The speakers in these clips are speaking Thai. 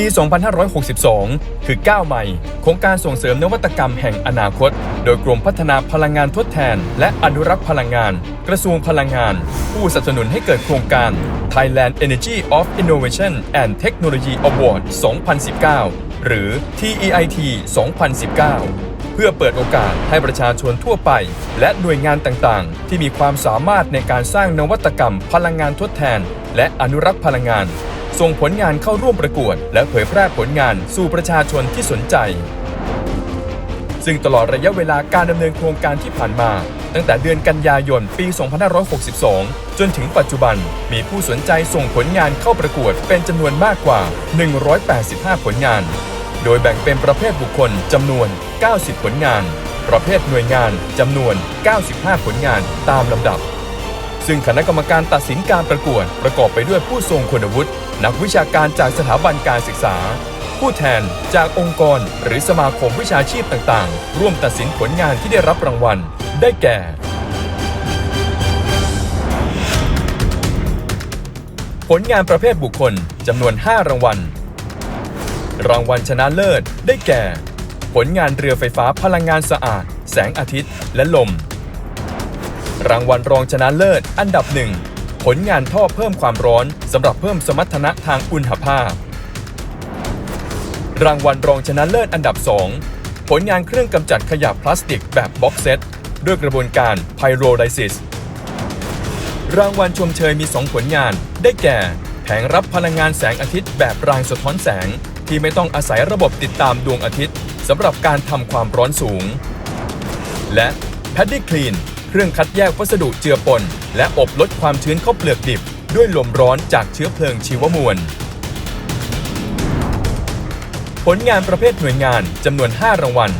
ปี 2562 คือก้าวใหม่ของการส่งเสริมนวัตกรรมแห่งอนาคต โดยกรมพัฒนาพลังงานทดแทน และอนุรักษ์พลังงาน กระทรวงพลังงาน ผู้สนับสนุนให้เกิดโครงการ Thailand Energy of Innovation and Technology Award 2019 หรือ TEIT 2019เพื่อเปิดโอกาสให้ประชาชนทั่วไป และหน่วยงานต่างๆ ที่มีความสามารถในการสร้างนวัตกรรมพลังงานทดแทน และอนุรักษ์พลังงาน ส่งผลงานเข้าร่วมประกวด และเผยแพร่ผลงานสู่ประชาชนที่สนใจ ซึ่งตลอดระยะเวลาการดำเนินโครงการที่ผ่านมา ตั้งแต่เดือนกันยายนปี 2562 จนถึงปัจจุบันมีผู้สนใจส่งผลงานเข้าประกวดเป็นจำนวนมากกว่า 185 ผลงาน โดยแบ่งเป็นประเภทบุคคลจำนวน 90 ผลงาน ประเภทหน่วยงานจำนวน 95 ผลงานตามลำดับ ซึ่งคณะกรรมการตัดสินการประกวดประกอบไปด้วยผู้ทรงคุณวุฒิ นักวิชาการจากสถาบันการศึกษา ผู้แทนจากองค์กร หรือสมาคมวิชาชีพต่างๆ ร่วมตัดสินผลงานที่ได้รับรางวัล ได้แก่ ผลงานประเภทบุคคลจำนวน 5 รางวัล รางวัลชนะเลิศ ได้แก่ ผลงานเรือไฟฟ้าพลังงานสะอาด แสงอาทิตย์ และลม รางวัลรองชนะเลิศ อันดับหนึ่งผลงานท่อเพิ่มความร้อนสำหรับเพิ่มสมรรถนะทางอุณหภาพ รางวัลรองชนะเลิศอันดับ 2 ผลงานเครื่องกำจัดขยะพลาสติกแบบบ็อกเซตด้วยกระบวนการไพโรไลซิส รางวัลชมเชยมี 2 ผลงาน ได้แก่ แผงรับพลังงานแสงอาทิตย์แบบรางสะท้อนแสง ที่ไม่ต้องอาศัยระบบติดตามดวงอาทิตย์สำหรับการทำความร้อนสูง และ p a d d y Clean รื่องคัดแยกวัสดุเจือปน และอบลดความชื้นข้าเปลือกดิบ ด้วยลมร้อนจากเชื้อเพลิงชีวมวล ผลงานประเภทหน่วยงานจำนวน 5 รางวัล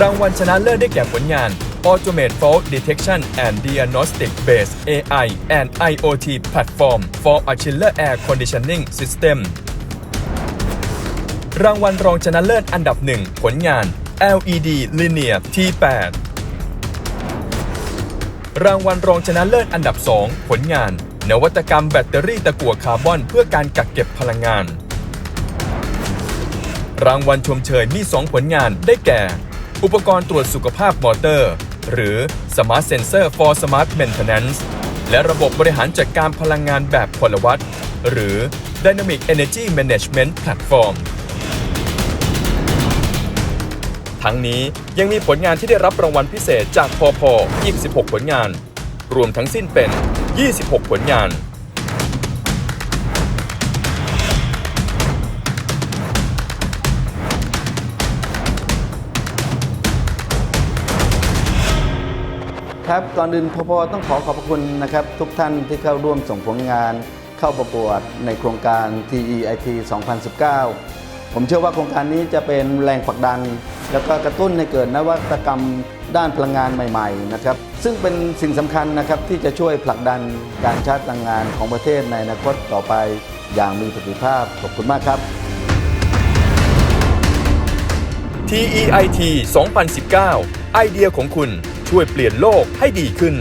รางวัลชนะเลิศได้แก่ผลงาน Automate Fault Detection and Diagnostic Based AI and IoT Platform for a Chiller Air Conditioning System รางวัลรองชนะเลิศอันดับหนึ่งผลงาน LED Linear T8 รางวัลรองชนะเลิศอันดับ 2 ผลงาน นวัตกรรมแบตเตอรี่ตะกั่วคาร์บอนเพื่อการกักเก็บพลังงาน รางวัลชมเชยมี 2 ผลงานได้แก่ อุปกรณ์ตรวจสุขภาพมอเตอร์ หรือ Smart Sensor for Smart Maintenance และระบบบริหารจัดการพลังงานแบบพลวัตหรือ Dynamic Energy Management Platform ทั้งนี้ยังมีผลงานที่ได้รับรางวัลพิเศษจากพอพออีก 16 ผลงาน รวมทั้งสิ้นเป็น 26 ผลงานครับก่อนอื่นพพต้องขอขอบพระคุณนะครับ ทุกท่านที่เข้าร่วมส่งผลงานเข้าประกวดในโครงการ TEIT 2019 ผมเชื่อว่าโครงการนี้จะเป็นแรงผลักดัน แล้วก็กระตุ้นให้เกิดนวัตกรรมด้านพลังงานใหม่ๆนะครับซึ่งเป็นสิ่งสำคัญนะครับที่จะช่วยผลักดันการชาร์จพลังงานของประเทศในอนาคตต่อไปอย่างมีประสิทธิภาพขอบคุณมากครับ TEIT 2019 ไอเดียของคุณช่วยเปลี่ยนโลกให้ดีขึ้น